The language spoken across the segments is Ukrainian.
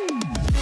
Woo!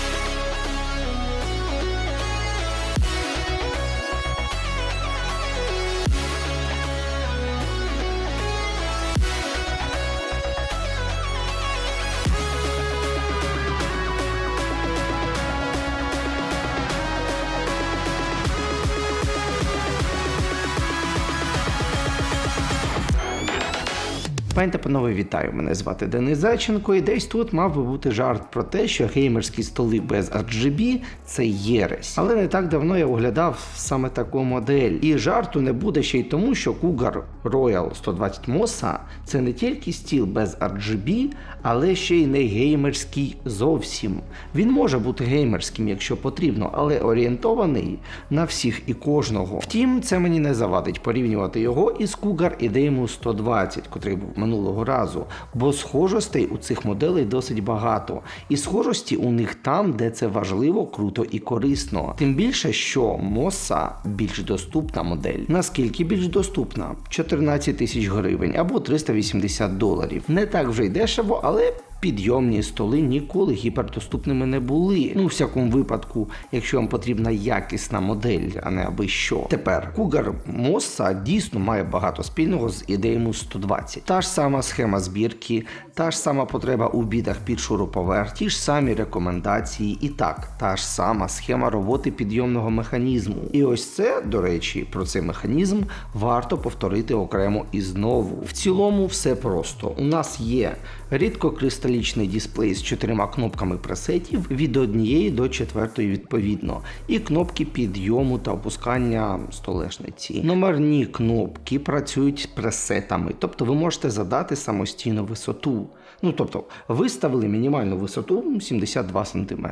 Пані та панове, вітаю! Мене звати Денис Зайченко, і десь тут мав би бути жарт про те, що геймерські столи без RGB – це єресь. Але не так давно я оглядав саме таку модель. І жарту не буде ще й тому, що Cougar Royal 120 Mossa – це не тільки стіл без RGB, але ще й не геймерський зовсім. Він може бути геймерським, якщо потрібно, але орієнтований на всіх і кожного. Втім, це мені не завадить порівнювати його із Cougar Idemo 120, котрий був минулого разу, бо схожостей у цих моделей досить багато. І схожості у них там, де це важливо, круто і корисно. Тим більше, що моса більш доступна модель. Наскільки більш доступна? 14 тисяч гривень або 380 доларів. Не так вже й дешево, але підйомні столи ніколи гіпердоступними не були. Ну, у всякому випадку, якщо вам потрібна якісна модель, а не аби що. Тепер Cougar Mossa дійсно має багато спільного з ідеєю 120. Та ж сама схема збірки, та ж сама потреба у бідах під шуруповерт, ті ж самі рекомендації, і так, та ж сама схема роботи підйомного механізму. І ось це, до речі, про цей механізм варто повторити окремо і знову. В цілому все просто. У нас є рідкокристалічний дисплей з чотирма кнопками пресетів від однієї до четвертої відповідно, і кнопки підйому та опускання столешниці. Номерні кнопки працюють з пресетами, тобто ви можете задати самостійно висоту. Ну тобто, виставили мінімальну висоту 72 см,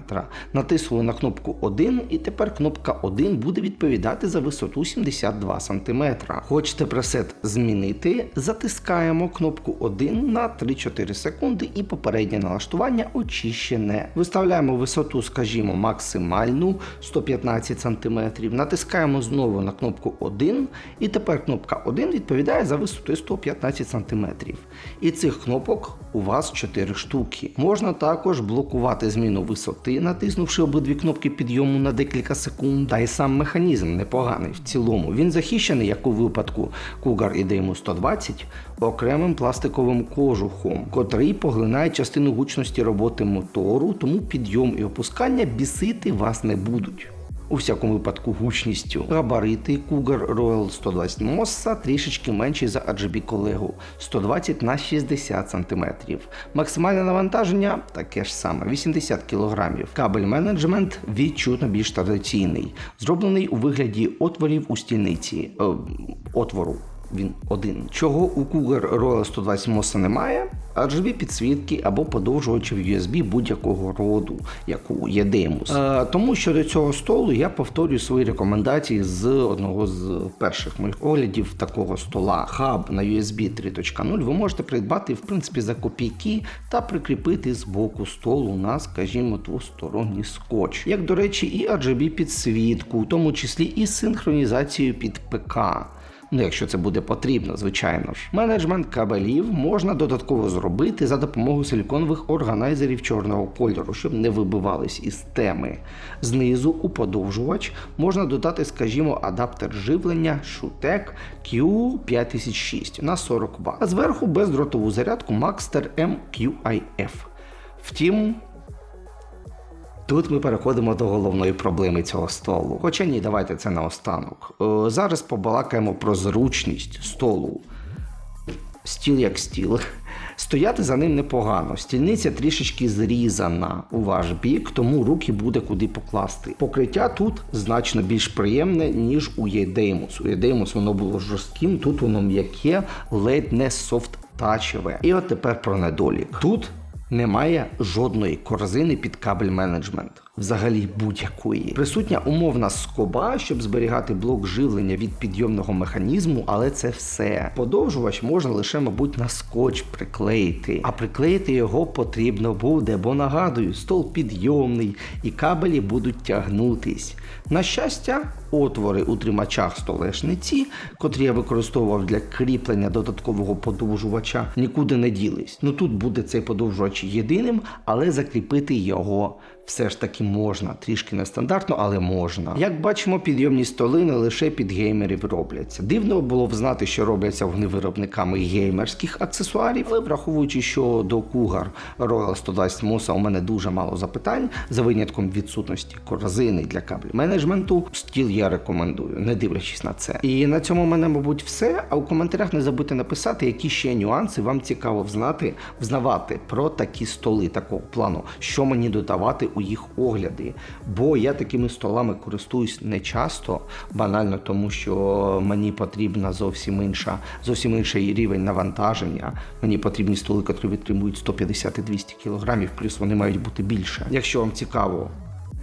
натиснули на кнопку 1, і тепер кнопка 1 буде відповідати за висоту 72 см. Хочете пресет змінити, затискаємо кнопку 1 на 3-4 секунди і попереднє налаштування очищене. Виставляємо висоту, скажімо, максимальну 115 см, натискаємо знову на кнопку 1, і тепер кнопка 1 відповідає за висоту 115 см. І цих кнопок у вас 4 штуки. Можна також блокувати зміну висоти, натиснувши обидві кнопки підйому на декілька секунд. Та й сам механізм непоганий в цілому. Він захищений, як у випадку Cougar Idemo 120, окремим пластиковим кожухом, котрий поглинає частину гучності роботи мотору, тому підйом і опускання бісити вас не будуть. У всякому випадку гучністю. Габарити Cougar Royal 120 Mossa трішечки менші за RGB колегу 120 на 60 см. Максимальне навантаження таке ж саме 80 кг. Кабель менеджмент відчутно більш традиційний, зроблений у вигляді отворів у стільниці. Е, отвору. Він один. Чого у Cougar Royal 120 Mossa немає? RGB підсвітки або подовжувачів USB будь-якого роду, як у Yedemus. Е, тому що до цього столу я повторюю свої рекомендації з одного з перших моїх оглядів такого стола. Хаб на USB 3.0 ви можете придбати в принципі за копійки та прикріпити з боку столу на, скажімо, двосторонній скотч. Як до речі, і RGB підсвітку, у тому числі і з синхронізацією під ПК. Ну, якщо це буде потрібно, звичайно ж. Менеджмент кабелів можна додатково зробити за допомогою силіконових органайзерів чорного кольору, щоб не вибивались із теми. Знизу у подовжувач можна додати, скажімо, адаптер живлення Shutek Q5006 на 40 Вт, а зверху бездротову зарядку Maxter MQIF. Втім, Тут ми переходимо до головної проблеми цього столу. Хоча ні, давайте це наостанок. Е, Зараз побалакаємо про зручність столу. Стіл як стіл. Стояти за ним непогано. Стільниця трішечки зрізана у ваш бік, тому руки буде куди покласти. Покриття тут значно більш приємне, ніж у Єдеймус. У Єдеймус воно було жорстким, тут воно м'яке, ледь не софт-тачеве. І от тепер про недолік. Тут немає жодної корзини під кабель менеджмент. Взагалі будь-якої. Присутня умовна скоба, щоб зберігати блок живлення від підйомного механізму, але це все. Подовжувач можна лише, мабуть, на скотч приклеїти, а приклеїти його потрібно буде, бо нагадую, стол підйомний і кабелі будуть тягнутись. На щастя, отвори у тримачах столешниці, котрі я використовував для кріплення додаткового подовжувача, нікуди не ділись. Ну тут буде цей подовжувач єдиним, але закріпити його все ж таки можна. Трішки нестандартно, але можна. Як бачимо, підйомні столи не лише під геймерів робляться. Дивно було б знати, що робляться вони виробниками геймерських аксесуарів, але враховуючи, що до Cougar Royal 120 Mosa у мене дуже мало запитань, за винятком відсутності корзини для каблі менеджменту, стіл я рекомендую, не дивлячись на це. І на цьому в мене, мабуть, все. А у коментарях не забудьте написати, які ще нюанси вам цікаво взнати, взнавати про такі столи такого плану, що мені додавати у їх огляди. Бо я такими столами користуюсь не часто, банально тому, що мені потрібна зовсім інша, зовсім інший рівень навантаження. Мені потрібні столи, які витримують 150-200 кг, плюс вони мають бути більше. Якщо вам цікаво.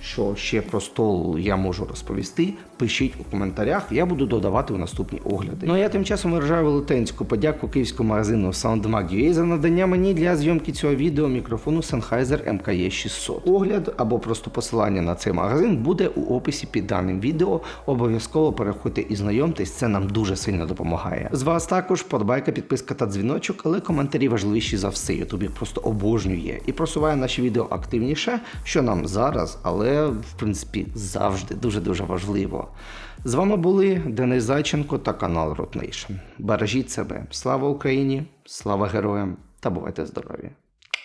Що ще про стол я можу розповісти? Пишіть у коментарях, я буду додавати у наступні огляди. Ну а я тим часом виражаю велетенську подяку київському магазину SoundMag.ua за надання мені для зйомки цього відео мікрофону Sennheiser MKE 600. Огляд або просто посилання на цей магазин буде у описі під даним відео. Обов'язково переходьте і знайомтесь, це нам дуже сильно допомагає. З вас також подбайка, підписка та дзвіночок, але коментарі важливіші за все. Ютуб їх просто обожнює і просуває наші відео активніше, що нам зараз, але в принципі завжди дуже дуже важливо. З вами були Денис Зайченко та канал Nation. Бережіть себе. Слава Україні, слава героям та бувайте здорові!